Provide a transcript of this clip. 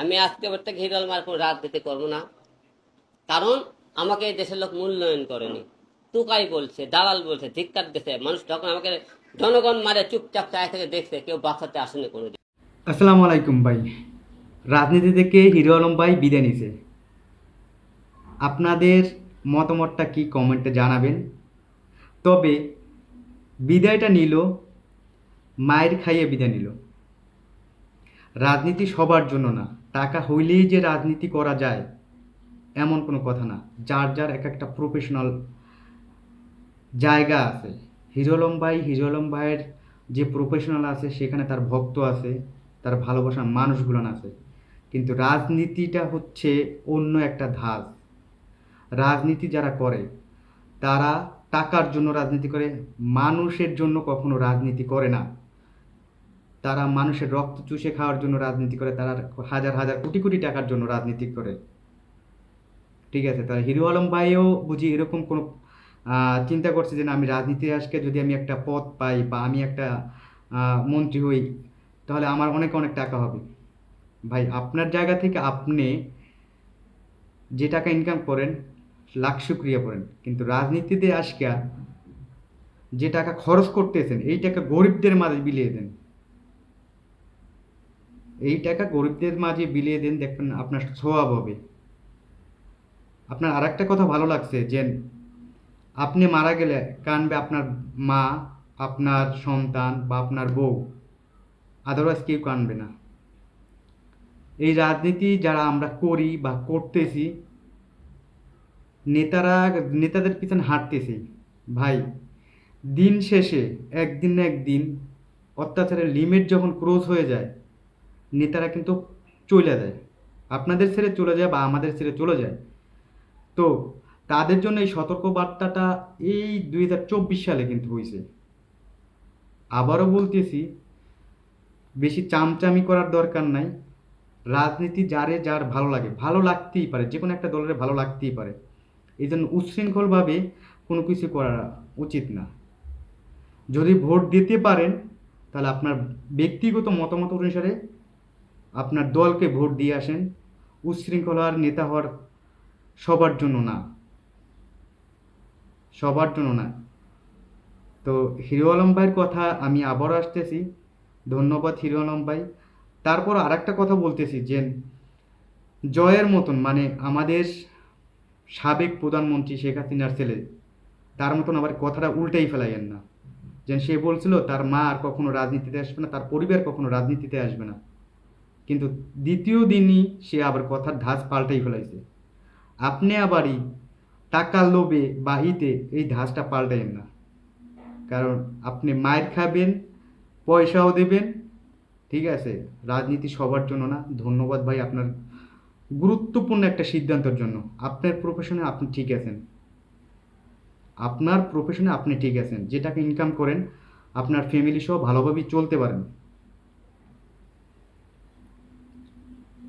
আমি আজকে থেকে হিরো আলমার কোনো রাজনীতি করব না। কারণ আমাকে এই দেশের লোক মূল্যায়ন করেনি। তুকাই বলছে, দালাল বলছে, ধিক্কার দিছে। মানুষ যখন আমাকে জনগণ মারে, চুপচাপ চায় থেকে দেখছে, কেউ বাঁচাতে আসেনি কোনো আসসালামু আলাইকুম ভাই। রাজনীতি থেকে হিরো আলম ভাই বিদায় নিছে। আপনাদের মতামতটা কি কমেন্টে জানাবেন। তবে বিদায়টা নিল, মায়ের খাইয়ে বিদায় নিল। রাজনীতি সবার জন্য না। টাকা হইলেই যে রাজনীতি করা যায়, এমন কোনো কথা না। যার যার এক একটা প্রফেশনাল জায়গা আছে। হিরো আলম ভাই হিরো আলম ভাইয়ের যে প্রফেশনাল আছে, সেখানে তার ভক্ত আছে, তার ভালোবাসার মানুষগুলো আছে। কিন্তু রাজনীতিটা হচ্ছে অন্য একটা ধাপ রাজনীতি যারা করে, তারা টাকার জন্য রাজনীতি করে, মানুষের জন্য কখনো রাজনীতি করে না। তারা মানুষের রক্ত চুষে খাওয়ার জন্য রাজনীতি করে, তারা হাজার হাজার কোটি কোটি টাকার জন্য রাজনীতি করে। ঠিক আছে তারা হিরো আলম ভাইও বুঝি এরকম কোনো চিন্তা করছে যে না, আমি রাজনীতি আজকে যদি আমি একটা পদ পাই বা আমি একটা মন্ত্রী হই, তাহলে আমার অনেক অনেক টাকা হবে। ভাই, আপনার জায়গা থেকে আপনি যে টাকা ইনকাম করেন, লাখ শুক্রিয়া করেন কিন্তু রাজনীতিতে আজকা যে টাকা খরচ করতেছেন, এই টাকা গরিবদের মাঝে বিলিয়ে দেন। এই টাকা গরিবদের মাঝে বিলিয়ে দেন দেখবেন আপনার স্বভাব হবে। আপনার আর একটা কথা ভালো লাগছে, যে আপনি মারা গেলে কানবে আপনার মা, আপনার সন্তান বা আপনার বউ আদারওয়াইজ কেউ কানবে না। এই রাজনীতি যারা আমরা করি বা করতেছি, নেতারা, নেতাদের পিছনে হাঁটতেছি। ভাই, দিন শেষে একদিন না একদিন অত্যাচারের লিমিট যখন ক্রস হয়ে যায় নেতারা কিন্তু চলে যায় আপনাদের ছেড়ে চলে যায় বা আমাদের ছেড়ে চলে যায়। তো তাদের জন্য এই সতর্ক বার্তাটা এই দুই হাজার চব্বিশ সালে কিন্তু হয়েছে আবারও বলতেছি, বেশি চামচামি করার দরকার নাই। রাজনীতি যারে যার ভালো লাগে, ভালো লাগতেই পারে যে কোনো একটা দলের ভালো লাগতেই পারে। এই জন্য উচ্ছৃঙ্খলভাবে কোনো কিছু করা উচিত না। যদি ভোট দিতে পারেন, তাহলে আপনার ব্যক্তিগত মতামত অনুসারে আপনার দলকে ভোট দিয়ে আসেন উচ্ছৃঙ্খলার নেতা হওয়ার সবার জন্য না। সবার জন্য না। তো হিরো আলম ভাইয়ের কথা আমি আবারও আসতেছি। ধন্যবাদ হিরো আলম ভাই। তারপর আরেকটা কথা বলতেছি যে, জয়ের মতন মানে আমাদের সাবেক প্রধানমন্ত্রী শেখ হাসিনার ছেলে, তার মতন আবার কথাটা উল্টাই ফেলাইয়েন না। যে সে বলছিল, তার মা আর কখনো রাজনীতিতে আসবে না, তার পরিবার কখনো রাজনীতিতে আসবে না। কিন্তু দ্বিতীয় দিনই সে আবার কথার ধাঁচ পাল্টাই ফেলাইছে। আপনি আবারই টাকার লোভে বা ইতে এই ধাঁচটা পাল্টাইন না। কারণ আপনি মায়ের খাবেন, পয়সাও দেবেন, ঠিক আছে? রাজনীতি সবার জন্য না। ধন্যবাদ ভাই আপনার গুরুত্বপূর্ণ একটা সিদ্ধান্তের জন্য। আপনার প্রফেশনে আপনি ঠিক আছেন। আপনার প্রফেশনে আপনি ঠিক আছেন। যে টাকা ইনকাম করেন, আপনার ফ্যামিলি সহ ভালোভাবেই চলতে পারেন।